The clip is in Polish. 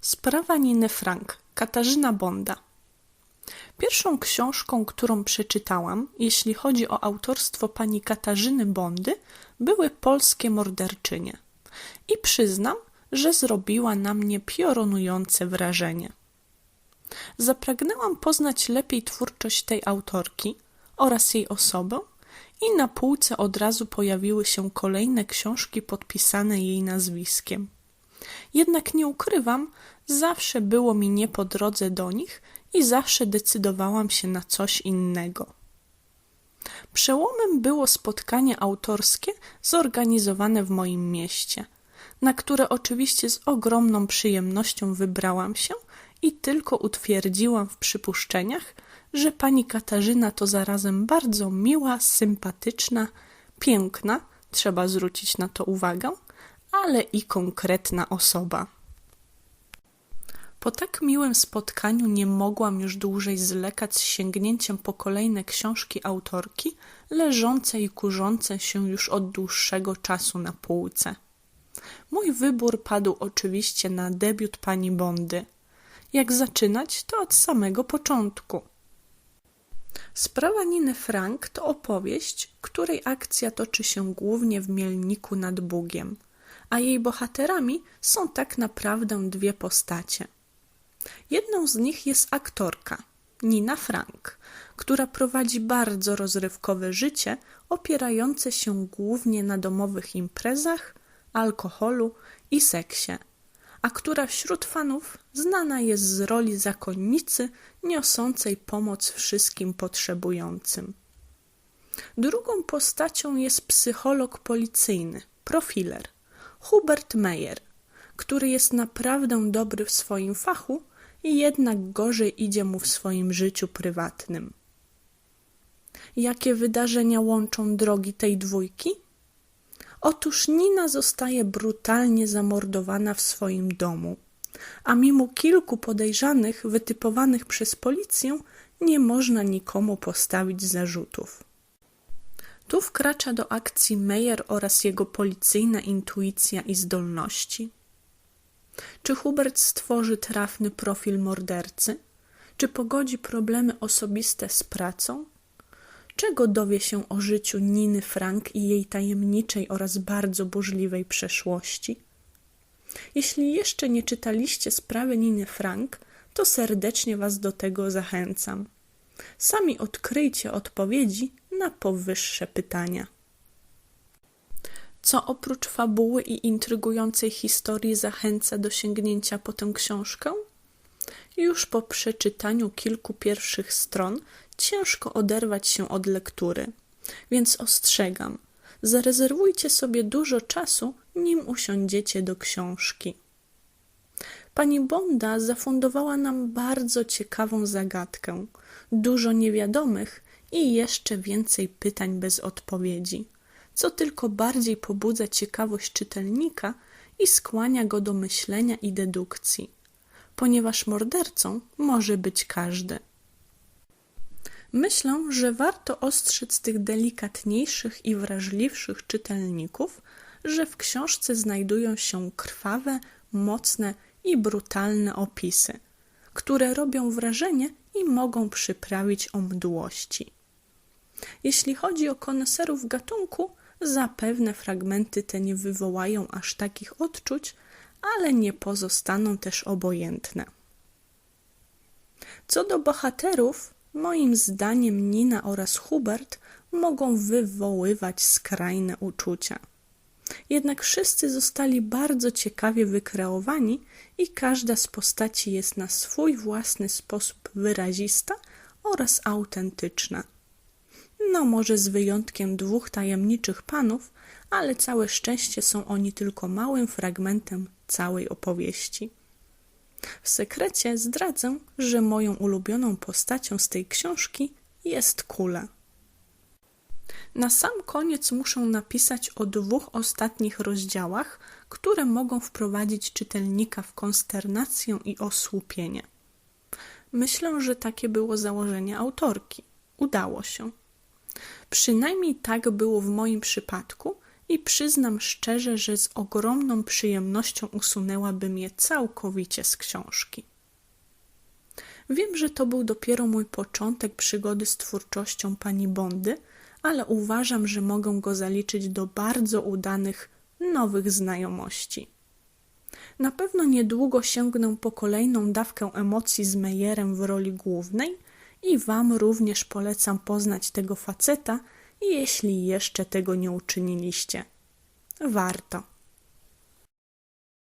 Sprawa Niny Frank, Katarzyna Bonda. Pierwszą książką, którą przeczytałam, jeśli chodzi o autorstwo pani Katarzyny Bondy, były polskie morderczynie. I przyznam, że zrobiła na mnie piorunujące wrażenie. Zapragnęłam poznać lepiej twórczość tej autorki oraz jej osobę, i na półce od razu pojawiły się kolejne książki podpisane jej nazwiskiem. Jednak nie ukrywam, zawsze było mi nie po drodze do nich i zawsze decydowałam się na coś innego. Przełomem było spotkanie autorskie zorganizowane w moim mieście, na które oczywiście z ogromną przyjemnością wybrałam się i tylko utwierdziłam w przypuszczeniach, że pani Katarzyna to zarazem bardzo miła, sympatyczna, piękna, trzeba zwrócić na to uwagę, ale i konkretna osoba. Po tak miłym spotkaniu nie mogłam już dłużej zlekać z sięgnięciem po kolejne książki autorki, leżące i kurzące się już od dłuższego czasu na półce. Mój wybór padł oczywiście na debiut pani Bondy. Jak zaczynać, to od samego początku. Sprawa Niny Frank to opowieść, której akcja toczy się głównie w Mielniku nad Bugiem, a jej bohaterami są tak naprawdę dwie postacie. Jedną z nich jest aktorka Nina Frank, która prowadzi bardzo rozrywkowe życie opierające się głównie na domowych imprezach, alkoholu i seksie a która wśród fanów znana jest z roli zakonnicy niosącej pomoc wszystkim potrzebującym. Drugą postacią jest psycholog policyjny, profiler, Hubert Meyer, który jest naprawdę dobry w swoim fachu i jednak gorzej idzie mu w swoim życiu prywatnym. Jakie wydarzenia łączą drogi tej dwójki? Otóż Nina zostaje brutalnie zamordowana w swoim domu, a mimo kilku podejrzanych wytypowanych przez policję nie można nikomu postawić zarzutów. Tu wkracza do akcji Meyer oraz jego policyjna intuicja i zdolności. Czy Hubert stworzy trafny profil mordercy? Czy pogodzi problemy osobiste z pracą? Czego dowie się o życiu Niny Frank i jej tajemniczej oraz bardzo burzliwej przeszłości? Jeśli jeszcze nie czytaliście sprawy Niny Frank, to serdecznie Was do tego zachęcam. Sami odkryjcie odpowiedzi na powyższe pytania. Co oprócz fabuły i intrygującej historii zachęca do sięgnięcia po tę książkę? Już po przeczytaniu kilku pierwszych stron ciężko oderwać się od lektury, więc ostrzegam, zarezerwujcie sobie dużo czasu, nim usiądziecie do książki. Pani Bonda zafundowała nam bardzo ciekawą zagadkę, dużo niewiadomych i jeszcze więcej pytań bez odpowiedzi, co tylko bardziej pobudza ciekawość czytelnika i skłania go do myślenia i dedukcji, ponieważ mordercą może być każdy. Myślę, że warto ostrzec tych delikatniejszych i wrażliwszych czytelników, że w książce znajdują się krwawe, mocne i brutalne opisy, które robią wrażenie i mogą przyprawić o mdłości. Jeśli chodzi o koneserów gatunku, zapewne fragmenty te nie wywołają aż takich odczuć, ale nie pozostaną też obojętne. Co do bohaterów, Moim zdaniem Nina oraz Hubert mogą wywoływać skrajne uczucia. Jednak wszyscy zostali bardzo ciekawie wykreowani i każda z postaci jest na swój własny sposób wyrazista oraz autentyczna. No, może z wyjątkiem dwóch tajemniczych panów, ale całe szczęście są oni tylko małym fragmentem całej opowieści. W sekrecie zdradzę, że moją ulubioną postacią z tej książki jest Kula. Na sam koniec muszę napisać o dwóch ostatnich rozdziałach, które mogą wprowadzić czytelnika w konsternację i osłupienie. Myślę, że takie było założenie autorki. Udało się. Przynajmniej tak było w moim przypadku i przyznam szczerze, że z ogromną przyjemnością usunęłabym je całkowicie z książki. Wiem, że to był dopiero mój początek przygody z twórczością pani Bondy, ale uważam, że mogę go zaliczyć do bardzo udanych nowych znajomości. Na pewno niedługo sięgnę po kolejną dawkę emocji z Mejerem w roli głównej i Wam również polecam poznać tego faceta, jeśli jeszcze tego nie uczyniliście. Warto.